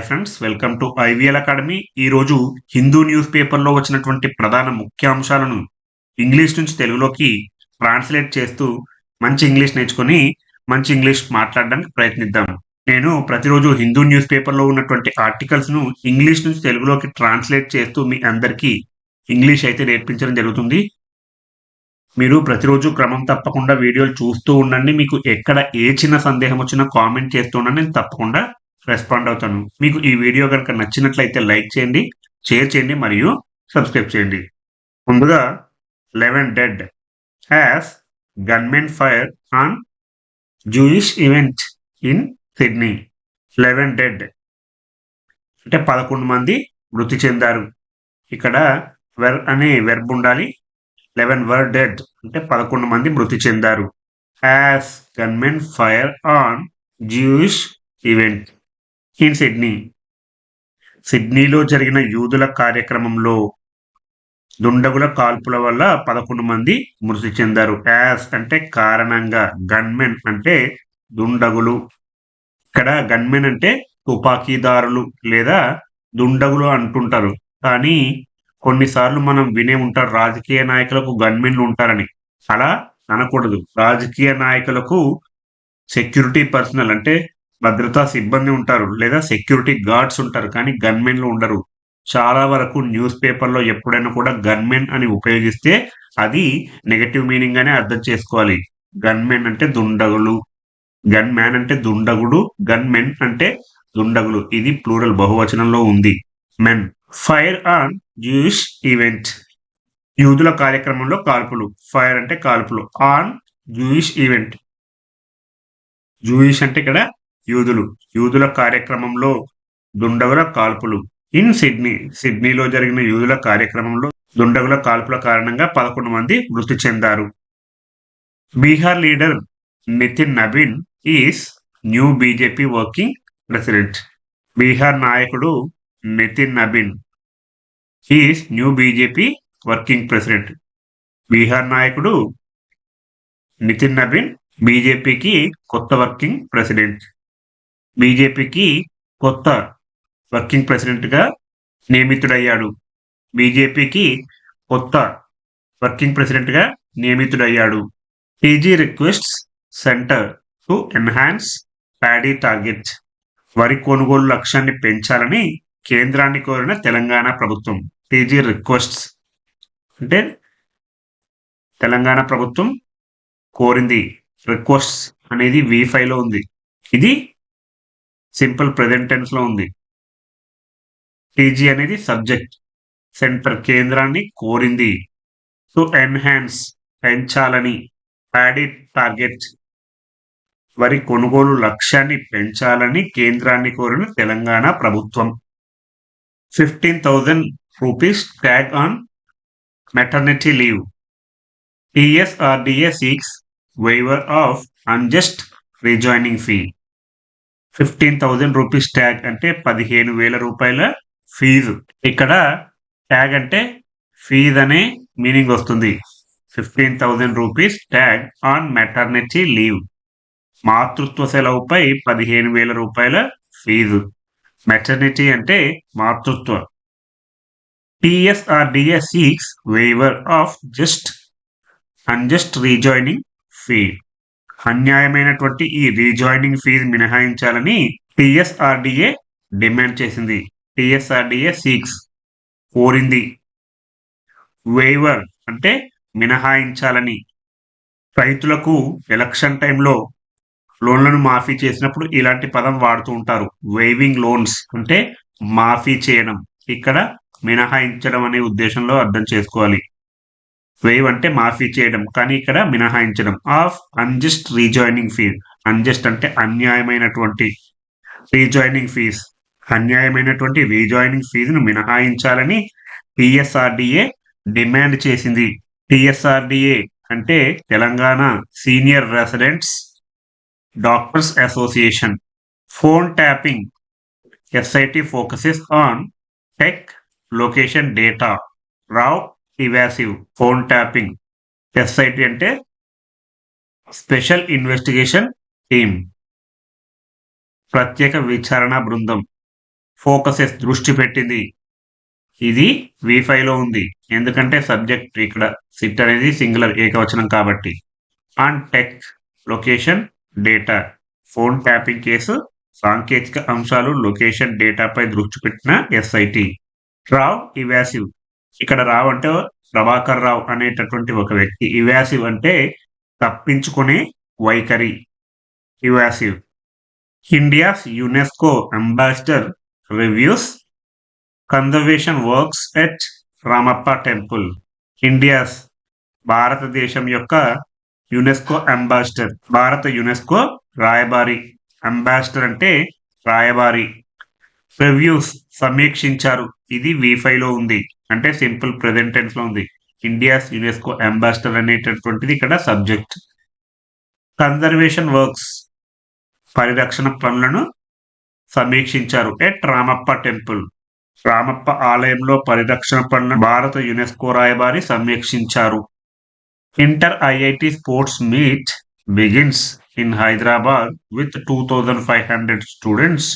Hi friends welcome to IVL academy. ఈరోజు Hindu news పేపర్లో వచ్చినటువంటి ప్రధాన ముఖ్యాంశాలను ఇంగ్లీష్ నుంచి తెలుగులోకి ట్రాన్స్లేట్ చేస్తూ మంచి ఇంగ్లీష్ నేర్చుకొని మంచి ఇంగ్లీష్ మాట్లాడడానికి ప్రయత్నిద్దాం. నేను ప్రతిరోజు హిందూ న్యూస్ పేపర్లో ఉన్నటువంటి ఆర్టికల్స్ను ఇంగ్లీష్ నుంచి తెలుగులోకి ట్రాన్స్లేట్ చేస్తూ మీ అందరికీ ఇంగ్లీష్ అయితే నేర్పించడం జరుగుతుంది. మీరు ప్రతిరోజు క్రమం తప్పకుండా వీడియోలు చూస్తూ ఉండండి. మీకు ఎక్కడ ఏ చిన్న సందేహం వచ్చినా కామెంట్ చేస్తూ ఉండండి. నేను తప్పకుండా రెస్పాండ్ అవుతాను. మీకు ఈ వీడియో కనుక నచ్చినట్లయితే లైక్ చేయండి షేర్ చేయండి మరియు సబ్స్క్రైబ్ చేయండి. ముందుగా eleven dead has gunmen fire on Jewish event in Sydney eleven dead అంటే పదకొండు మంది మృతి చెందారు. ఇక్కడ వెర్ అనే వెర్బ్ ఉండాలి. లెవెన్ వర్ డెడ్ అంటే పదకొండు మంది మృతి చెందారు. Has gunmen fire on Jewish event in Sydney. సిడ్నీలో జరిగిన యూదుల కార్యక్రమంలో దుండగుల కాల్పుల వల్ల పదకొండు మంది మృతి చెందారు. యాస్ అంటే కారణంగా. గన్మెన్ అంటే దుండగులు. ఇక్కడ గన్మెన్ అంటే తుపాకీదారులు లేదా దుండగులు అంటుంటారు. కానీ కొన్నిసార్లు మనం వినే ఉంటారు రాజకీయ నాయకులకు గన్మెన్లు ఉంటారని. అలా అనకూడదు. రాజకీయ నాయకులకు సెక్యూరిటీ పర్సనల్ అంటే భద్రతా సిబ్బంది ఉంటారు లేదా సెక్యూరిటీ గార్డ్స్ ఉంటారు కానీ గన్మెన్లు ఉండరు. చాలా వరకు న్యూస్ పేపర్లో ఎప్పుడైనా కూడా గన్మెన్ అని ఉపయోగిస్తే అది నెగటివ్ మీనింగ్ అనే అర్థం చేసుకోవాలి. గన్మెన్ అంటే దుండగులు గన్ మ్యాన్ అంటే దుండగుడు గన్ మెన్ అంటే దుండగులు. ఇది ప్లూరల్ బహువచనంలో ఉంది. Men fire on Jewish event. యూదుల కార్యక్రమంలో కాల్పులు ఫైర్ అంటే కాల్పులు. On Jewish event. జూయిష్ అంటే ఇక్కడ యూదులు యూదుల కార్యక్రమంలో దుండగుల కాల్పులు. ఇన్ సిడ్నీ సిడ్నీలో జరిగిన యూదుల కార్యక్రమంలో దుండగుల కాల్పుల కారణంగా పదకొండు మంది మృతి చెందారు. Bihar leader Nitin Naveen is new BJP working president. Bihar నాయకుడు Nitin Nabin is new BJP working president. Bihar నాయకుడు నితిన్ నబీన్ బీజేపీకి కొత్త వర్కింగ్ ప్రెసిడెంట్. బీజేపీకి కొత్త వర్కింగ్ ప్రెసిడెంట్గా నియమితుడయ్యాడు. బీజేపీకి కొత్త వర్కింగ్ ప్రెసిడెంట్గా నియమితుడయ్యాడు. TG requests centre to enhance paddy target. వరి కొనుగోలు లక్ష్యాన్ని పెంచాలని కేంద్రాన్ని కోరిన తెలంగాణ ప్రభుత్వం. టీజీ రిక్వెస్ట్స్ అంటే తెలంగాణ ప్రభుత్వం కోరింది. రిక్వెస్ట్స్ అనేది వి లో ఉంది. ఇది సింపుల్ ప్రెజెంటెన్స్లో ఉంది. టీజీ అనేది సబ్జెక్ట్. సెంటర్ కేంద్రాన్ని కోరింది. టు ఎన్హాన్స్ పెంచాలని ప్యాడీ టార్గెట్. వరి కొనుగోలు లక్ష్యాన్ని పెంచాలని కేంద్రాన్ని కోరిన తెలంగాణ ప్రభుత్వం. Fifteen thousand rupees tag on maternity leave. TSRDA seeks waiver of unjust rejoining fee. Fifteen thousand rupees tag అంటే పదిహేను వేల రూపాయల ఫీజు. ఇక్కడ ట్యాగ్ అంటే ఫీజ్ అనే మీనింగ్ వస్తుంది. Fifteen thousand rupees tag on maternity leave మాతృత్వ సెలవుపై పదిహేను వేల రూపాయల ఫీజు. మెటర్నిటీ అంటే మాతృత్వ. TSRDA seeks waiver of just unjust rejoining fee అన్యాయమైనటువంటి ఈ రీజాయినింగ్ ఫీజు మినహాయించాలని టిఎస్ఆర్డిఏ డిమాండ్ చేసింది. టిఎస్ఆర్డిఏ సిక్స్ కోరింది. వేవర్ అంటే మినహాయించాలని. రైతులకు ఎలక్షన్ టైంలో లోన్లను మాఫీ చేసినప్పుడు ఇలాంటి పదం వాడుతూ ఉంటారు. వేవింగ్ లోన్స్ అంటే మాఫీ చేయడం. ఇక్కడ మినహాయించడం అనే ఉద్దేశంలో అర్థం చేసుకోవాలి. వేవ్ అంటే మాఫీ చేయడం కానీ ఇక్కడ మినహాయించడం. Of unjust rejoining fee unjust అంటే అన్యాయమైనటువంటి రీజాయినింగ్ ఫీజ్ అన్యాయమైనటువంటి రీజాయినింగ్ ఫీజును మినహాయించాలని పిఎస్ఆర్డిఏ డిమాండ్ చేసింది. పిఎస్ఆర్డిఏ అంటే Telangana senior residents doctors association. Phone tapping. SIT focuses on tech location data Rao evasive phone tapping SIT అంటే స్పెషల్ ఇన్వెస్టిగేషన్ టీమ్ ప్రత్యేక విచారణ బృందం. ఫోకసెస్ దృష్టి పెట్టింది. ఇది వీఫైలో లో ఉంది. ఎందుకంటే సబ్జెక్ట్ ఇక్కడ సిట్ అనేది సింగులర్ ఏకవచనం కాబట్టి. On tech location data phone tapping case సాంకేతిక అంశాలు లొకేషన్ డేటాపై దృష్టి పెట్టిన ఎస్ఐటి రావ్ ఇవాసివ్ ఇక్కడ రావంటే అంటే ప్రభాకర్ రావు అనేటటువంటి ఒక వ్యక్తి. ఇవాసివ్ అంటే తప్పించుకునే వైఖరి. Evasive India's UNESCO ambassador reviews conservation works at Ramappa temple. India's భారతదేశం యొక్క యునెస్కో అంబాసిడర్. భారత యునెస్కో రాయబారి. అంబాసిడర్ అంటే రాయబారి. రివ్యూస్ సమీక్షించారు. ఇది వీఫైలో లో ఉంది. అంటే సింపుల్ ప్రెసెంట్ టెన్స్లో ఉంది. ఇండియాస్ యునెస్కో అంబాసిడర్ అనేటటువంటిది ఇక్కడ సబ్జెక్ట్. కన్జర్వేషన్ వర్క్స్ పరిరక్షణ పనులను సమీక్షించారు. At Ramappa temple. రామప్ప ఆలయంలో పరిరక్షణ పనులను భారత యునెస్కో రాయబారి సమీక్షించారు. Inter IIT sports meet begins in Hyderabad with two thousand five hundred students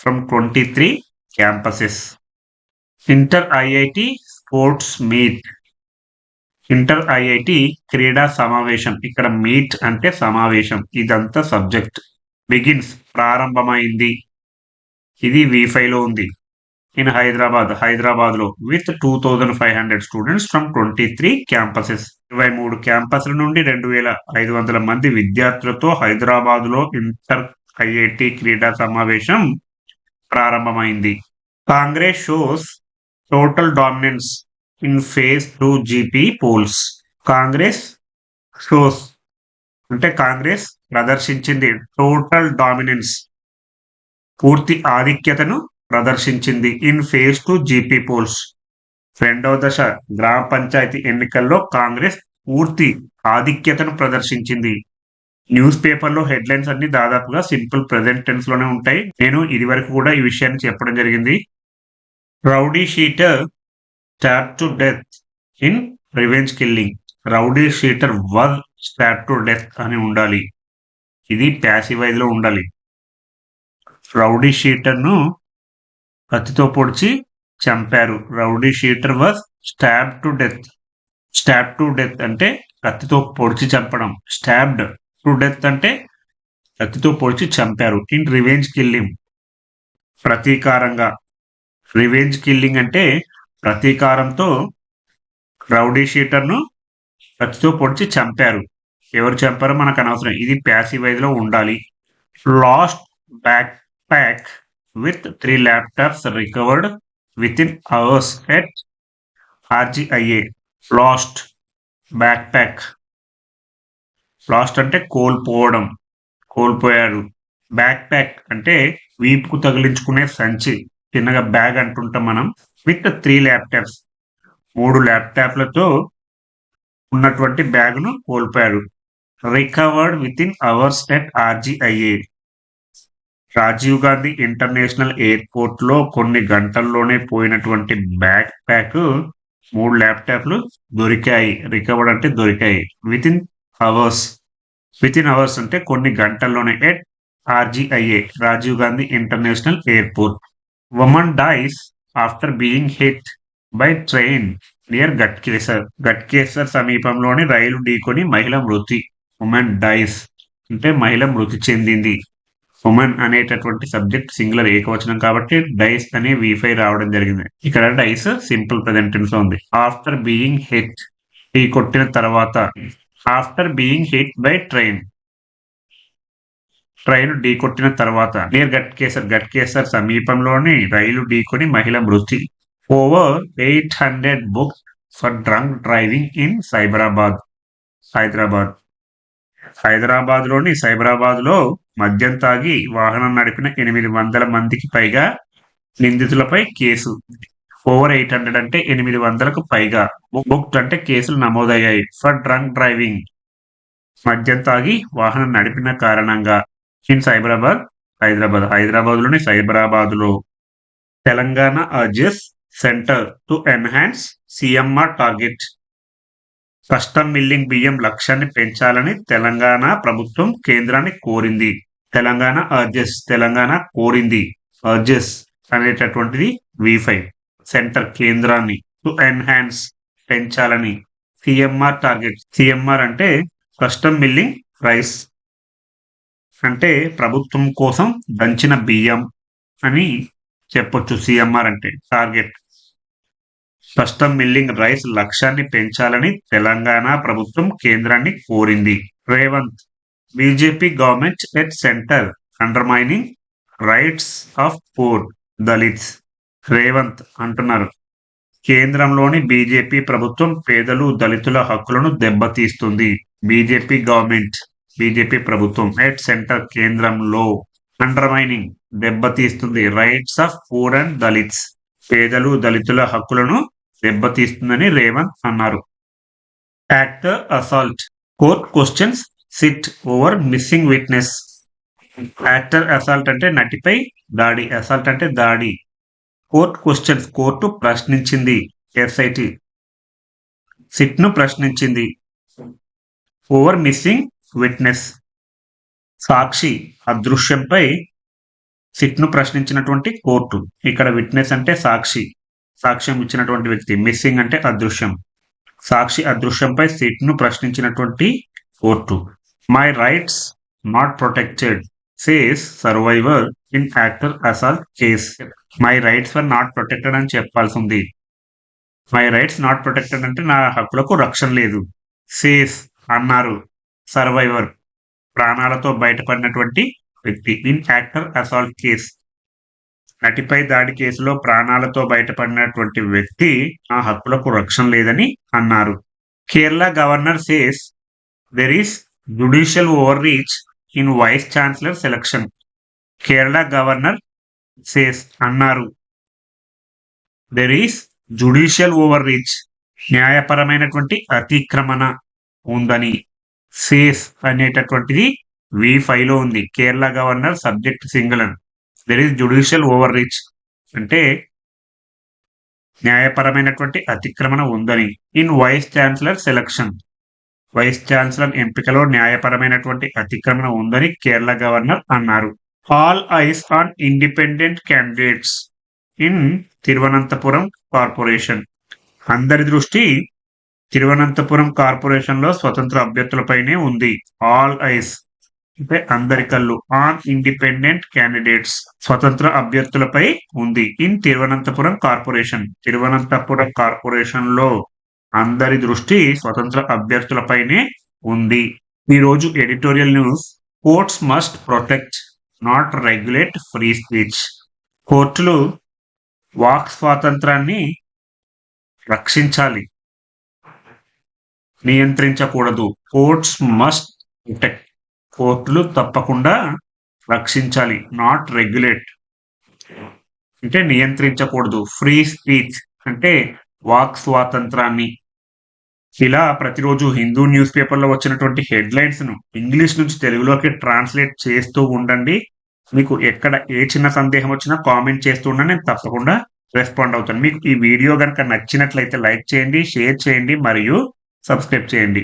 from twenty three campuses. Inter IIT sports meet. Inter IIT క్రీడా సమావేశం. ఇక్కడ మీట్ అంటే సమావేశం. ఇదంతా సబ్జెక్ట్. బిగిన్స్. ప్రారంభమైంది. ఇది వీఫైలో ఉంది. ఇన్ హైదరాబాద్. హైదరాబాద్లో. With two thousand five hundred students from twenty three campuses. ఇరవై మూడు క్యాంపస్ల నుండి రెండు వేల ఐదు వందల మంది విద్యార్థులతో హైదరాబాద్లో ఇంటర్ ఐఐటి క్రీడా సమావేశం ప్రారంభమైంది. Congress shows total dominance in phase two GP polls Congress shows అంటే కాంగ్రెస్ ప్రదర్శించింది టోటల్ డామినెన్స్ పూర్తి ఆధిక్యతను ప్రదర్శించింది in phase two GP polls రెండవ దశ గ్రామ పంచాయతీ ఎన్నికల్లో కాంగ్రెస్ పూర్తి ఆధిక్యతను ప్రదర్శించింది. న్యూస్ పేపర్లో హెడ్లైన్స్ అన్ని దాదాపుగా సింపుల్ ప్రెసెంట్ టెన్స్లోనే ఉంటాయి. నేను ఇది వరకు కూడా ఈ విషయాన్ని చెప్పడం జరిగింది. Rowdy sheeter stop to death in revenge killing. Rowdy sheeter one stop to death అని ఉండాలి. ఇది ప్యాసివైజ్లో ఉండాలి. రౌడీ షీటర్ను కత్తితో పొడిచి చంపారు. Rowdy sheeter was stab to death. Stab to death అంటే కత్తితో పొడిచి చంపడం. స్టాబ్డ్ టు డెత్ అంటే కత్తితో పొడిచి చంపారు. In revenge killing. ప్రతీకారంగా revenge killing అంటే ప్రతీకారంతో రౌడీ షీటర్ను కత్తితో పొడిచి చంపారు. ఎవరు చంపారో మనకు అనవసరం. ఇది ప్యాసివ్ వైజ్లో ఉండాలి. Lost backpack with three laptops recovered within hours at RGIA. Lost backpack lost అంటే కోల్పోవడం. కోల్పోయాడు బ్యాక్ ప్యాక్ అంటే వీపుకు తగిలించుకునే సంచి. చిన్నగా బ్యాగ్ అంటుంటాం మనం విత్ త్రీ ల్యాప్టాప్స్. మూడు ల్యాప్టాప్లతో ఉన్నటువంటి బ్యాగ్ను కోల్పోయాడు recovered within hours at RGIA. Rajiv Gandhi international ఎయిర్పోర్ట్లో కొన్ని గంటల్లోనే పోయినటువంటి బ్యాక్ ప్యాక్ మూడు ల్యాప్టాప్లు దొరికాయి. రికవర్డ్ అంటే దొరికాయి. Within hours. With in hours అంటే కొన్ని గంటల్లోనే at RGIA Rajiv Gandhi international airport. Women dies after being hit by train near Ghatkesar Ghatkesar సమీపంలోని రైలు ఢీకొని మహిళ మృతి. ఉమెన్ డైస్ అంటే మహిళ మృతి చెందింది. ఉమెన్ అనేటటువంటి సబ్జెక్ట్ సింగులర్ ఏకవచనం కాబట్టి డైస్ అనే వీఫై రావడం జరిగింది. ఇక్కడ డైస్ సింపుల్ ప్రెసెంటెన్స్లో ఉంది. ఆఫ్టర్ బీయింగ్ హిట్ ఢీ కొట్టిన తర్వాత. After being hit by train train ఢీ కొట్టిన తర్వాత నియర్ గట్కేసర్ గట్కేసర్ సమీపంలోని రైలు ఢీకొని మహిళ మృతి. Over eight hundred book for drunk driving in Cyberabad. Hyderabad. హైదరాబాద్లోని సైబరాబాద్లో మద్యం తాగి వాహనం నడిపిన ఎనిమిది వందల మందికి పైగా నిందితులపై కేసు. ఓవర్ ఎయిట్ హండ్రెడ్ అంటే ఎనిమిది వందలకు పైగా బుక్ అంటే కేసులు నమోదయ్యాయి. For drunk driving. మద్యం తాగి వాహనం నడిపిన కారణంగా ఇన్ సైబరాబాద్ హైదరాబాద్. హైదరాబాద్లోని సైబరాబాద్లో Telangana urges centre to enhance CMR target custom milling బియ్యం లక్ష్యాన్ని పెంచాలని తెలంగాణ ప్రభుత్వం కేంద్రాన్ని కోరింది. తెలంగాణ అర్జెస్ తెలంగాణ కోరింది. అర్జెస్ అనేటటువంటిది వి ఫైవ్ సెంటర్ కేంద్రాన్ని టు ఎన్హాన్స్ పెంచాలని సిఎంఆర్ టార్గెట్ సిఎంఆర్ అంటే కస్టమ్ మిల్లింగ్ రైస్ అంటే ప్రభుత్వం కోసం దంచిన బియ్యం అని చెప్పొచ్చు సిఎంఆర్ అంటే టార్గెట్. కస్టమ్ మిల్లింగ్ రైస్ లక్ష్యాన్ని పెంచాలని తెలంగాణ ప్రభుత్వం కేంద్రాన్ని కోరింది. Revanth BJP government at centre undermining rights of poor dalits Revanth అంటున్నారు. కేంద్రంలోని బీజేపీ ప్రభుత్వం పేదలు దళితుల హక్కులను దెబ్బతీస్తుంది. బీజేపీ గవర్నమెంట్ బీజేపీ ప్రభుత్వం. ఎట్ సెంటర్ కేంద్రంలో అండర్మైనింగ్ దెబ్బతీస్తుంది rights of poor and dalits. పేదలు దళితుల హక్కులను దెబ్బతీస్తుందని రేవంత్ అన్నారు. Actor assault. Court questions SIT over missing witness. Actor assault అంటే నటిపై దాడి. అసాల్ట్ అంటే దాడి. Court questions. కోర్టు ప్రశ్నించింది. ఎస్ఐటి. సిట్ను ప్రశ్నించింది. Over missing witness. సాక్షి అదృశ్యంపై సిట్ను ప్రశ్నించినటువంటి కోర్టు. ఇక్కడ విట్నెస్ అంటే సాక్షి. సాక్ష్యం ఇచ్చినటువంటి వ్యక్తి. మిస్సింగ్ అంటే అదృశ్యం. సాక్షి అదృశ్యంపై సిట్ను ప్రశ్నించినటువంటి court. My rights not protected says survivor in actor assault case my rights were not protected అని చెప్పాల్సి ఉంది మై రైట్స్ నాట్ ప్రొటెక్టెడ్ అంటే నా హక్కులకు రక్షణ లేదు సేస్ అన్నారు. సర్వైవర్ ప్రాణాలతో బయటపడినటువంటి వ్యక్తి. ఇన్ యాక్టర్ అసాల్ట్ కేస్ నటిపై దాడి కేసులో ప్రాణాలతో బయటపడినటువంటి వ్యక్తి ఆ హక్కులకు రక్షణ లేదని అన్నారు. Kerala governor says there is judicial overreach in vice chancellor selection Kerala governor says అన్నారు. There is judicial overreach న్యాయపరమైనటువంటి అతిక్రమణ ఉందని. సేస్ అనేటటువంటిది వి ఫైవ్లో ఉంది. Kerala governor subject singular there is judicial overreach అంటే న్యాయపరమైనటువంటి అతిక్రమణ ఉందని. In vice chancellor selection vice chancellor ఎంపికలో న్యాయపరమైనటువంటి అతిక్రమణ ఉందని కేరళ గవర్నర్ అన్నారు. All eyes on independent candidates in Thiruvananthapuram corporation అందరి దృష్టి తిరువనంతపురం కార్పొరేషన్లో స్వతంత్ర అభ్యర్థులపైనే ఉంది. All eyes. అంటే అందరి కళ్ళు. ఆన్ ఇండిపెండెంట్ క్యాండిడేట్స్ స్వతంత్ర అభ్యర్థులపై ఉంది. In Thiruvananthapuram corporation. తిరువనంతపురం కార్పొరేషన్లో అందరి దృష్టి స్వతంత్ర అభ్యర్థులపైనే ఉంది. ఈ రోజు editorial news. Courts must protect not regulate free speech. కోర్టులు వాక్ స్వాతంత్రాన్ని రక్షించాలి. నియంత్రించకూడదు. Courts must protect. కోర్టులు తప్పకుండా రక్షించాలి నాట్ రెగ్యులేట్. అంటే నియంత్రించకూడదు. ఫ్రీ స్పీచ్ అంటే వాక్ స్వాతంత్రాన్ని. ఇలా ప్రతిరోజు హిందూ న్యూస్ పేపర్లో వచ్చినటువంటి హెడ్లైన్స్ను ఇంగ్లీష్ నుంచి తెలుగులోకి ట్రాన్స్లేట్ చేస్తూ ఉండండి. మీకు ఎక్కడ ఏ చిన్న సందేహం వచ్చినా కామెంట్ చేస్తూ ఉండండి. నేను తప్పకుండా రెస్పాండ్ అవుతాను. మీకు ఈ వీడియో కనుక నచ్చినట్లయితే లైక్ చేయండి షేర్ చేయండి. మరియు సబ్స్క్రైబ్ చేయండి.